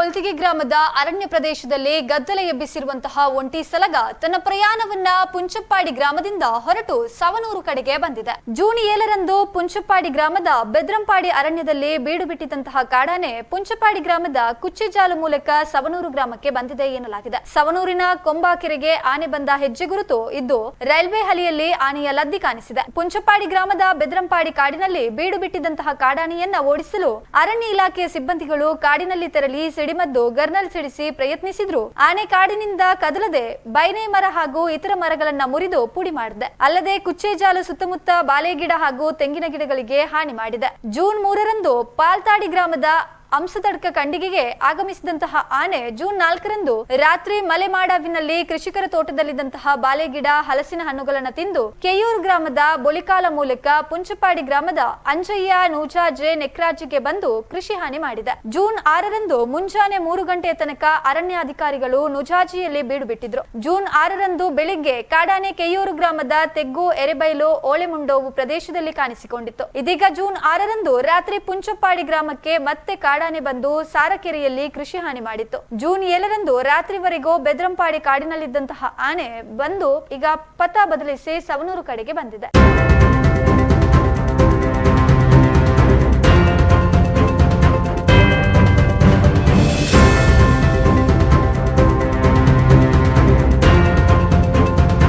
ಕೊಲ್ತಿಗೆ ಗ್ರಾಮದ ಅರಣ್ಯ ಪ್ರದೇಶದಲ್ಲಿ ಗದ್ದಲ ಎಬ್ಬಿಸಿರುವಂತಹ ಒಂಟಿ ಸಲಗ ತನ್ನ ಪ್ರಯಾಣವನ್ನ ಪುಂಚಪ್ಪಾಡಿ ಗ್ರಾಮದಿಂದ ಹೊರಟು ಸವನೂರು ಕಡೆಗೆ ಬಂದಿದೆ. ಜೂನ್ ಏಳರಂದು ಪುಂಚಪ್ಪಾಡಿ ಗ್ರಾಮದ ಬೆದ್ರಂಪಾಡಿ ಅರಣ್ಯದಲ್ಲಿ ಬೀಡು ಬಿಟ್ಟಿದ್ದಂತಹ ಕಾಡಾನೆ ಪುಂಚಪ್ಪಾಡಿ ಗ್ರಾಮದ ಕುಚ್ಚಿಜಾಲು ಮೂಲಕ ಸವನೂರು ಗ್ರಾಮಕ್ಕೆ ಬಂದಿದೆ ಎನ್ನಲಾಗಿದೆ. ಸವನೂರಿನ ಕೊಂಬಾಕೆರೆಗೆ ಆನೆ ಬಂದ ಹೆಜ್ಜೆ ಗುರುತು ಇದ್ದು ರೈಲ್ವೆ ಹಳಿಯಲ್ಲಿ ಆನೆಯ ಲದ್ದಿ ಕಾಣಿಸಿದೆ. ಪುಂಚಪ್ಪಾಡಿ ಗ್ರಾಮದ ಬೆದ್ರಂಪಾಡಿ ಕಾಡಿನಲ್ಲಿ ಬೀಡು ಬಿಟ್ಟಿದ್ದಂತಹ ಕಾಡಾನೆಯನ್ನ ಓಡಿಸಲು ಅರಣ್ಯ ಇಲಾಖೆಯ ಸಿಬ್ಬಂದಿಗಳು ಕಾಡಿನಲ್ಲಿ ತೆರಳಿ ಸಿಡಿಮದ್ದು ಗರ್ನಲ್ ಸಿಡಿಸಿ ಪ್ರಯತ್ನಿಸಿದ್ರು. ಆನೆ ಕಾಡಿನಿಂದ ಕದಲದೆ ಬೈನೆ ಮರ ಹಾಗೂ ಇತರ ಮರಗಳನ್ನ ಮುರಿದು ಪುಡಿ ಮಾಡಿದೆ. ಅಲ್ಲದೆ ಕುಚ್ಚೇಜಾಲು ಸುತ್ತಮುತ್ತ ಬಾಳೆಗಿಡ ಹಾಗೂ ತೆಂಗಿನ ಗಿಡಗಳಿಗೆ ಹಾನಿ ಮಾಡಿದೆ. ಜೂನ್ ಮೂರರಂದು ಪಾಲ್ತಾಡಿ ಗ್ರಾಮದ ಅಂಸತಡ್ಕ ಕಂಡಿಗೆಗೆ ಆಗಮಿಸಿದಂತಹ ಆನೆ ಜೂನ್ ನಾಲ್ಕರಂದು ರಾತ್ರಿ ಮಲೆಮಾಡಾವಿನಲ್ಲಿ ಕೃಷಿಕರ ತೋಟದಲ್ಲಿದ್ದಂತಹ ಬಾಳೆಗಿಡ, ಹಲಸಿನ ಹಣ್ಣುಗಳನ್ನು ತಿಂದು ಕೆಯೂರು ಗ್ರಾಮದ ಬೊಲಿಕಾಲ ಮೂಲಕ ಪುಂಚಪಾಡಿ ಗ್ರಾಮದ ಅಂಜಯ್ಯ ನೂಜಾಜೆ ನೆಕ್ರಾಜಿಗೆ ಬಂದು ಕೃಷಿ ಹಾನಿ ಮಾಡಿದೆ. ಜೂನ್ ಆರರಂದು ಮುಂಜಾನೆ ಮೂರು ಗಂಟೆಯ ತನಕ ಅರಣ್ಯಾಧಿಕಾರಿಗಳು ನುಜಾಜಿಯಲ್ಲಿ ಬೀಡು ಬಿಟ್ಟಿದ್ರು. ಜೂನ್ ಆರರಂದು ಬೆಳಿಗ್ಗೆ ಕಾಡಾನೆ ಕೆಯೂರು ಗ್ರಾಮದ ತೆಗ್ಗು, ಎರೆಬೈಲು ಓಳೆಮುಂಡೋವು ಪ್ರದೇಶದಲ್ಲಿ ಕಾಣಿಸಿಕೊಂಡಿತ್ತು. ಇದೀಗ ಜೂನ್ ಆರರಂದು ರಾತ್ರಿ ಪುಂಚಪ್ಪಾಡಿ ಗ್ರಾಮಕ್ಕೆ ಮತ್ತೆ ಕಾಡಾನೆ ಬಂದು ಸಾರಕೆರೆಯಲ್ಲಿ ಕೃಷಿ ಹಾನಿ ಮಾಡಿತ್ತು. ಜೂನ್ ಏಳರಂದು ರಾತ್ರಿವರೆಗೂ ಬೆದ್ರಂಪಾಡಿ ಕಾಡಿನಲ್ಲಿದ್ದಂತಹ ಆನೆ ಬಂದು ಈಗ ಪಥ ಬದಲಿಸಿ ಸವನೂರು ಕಡೆಗೆ ಬಂದಿದೆ.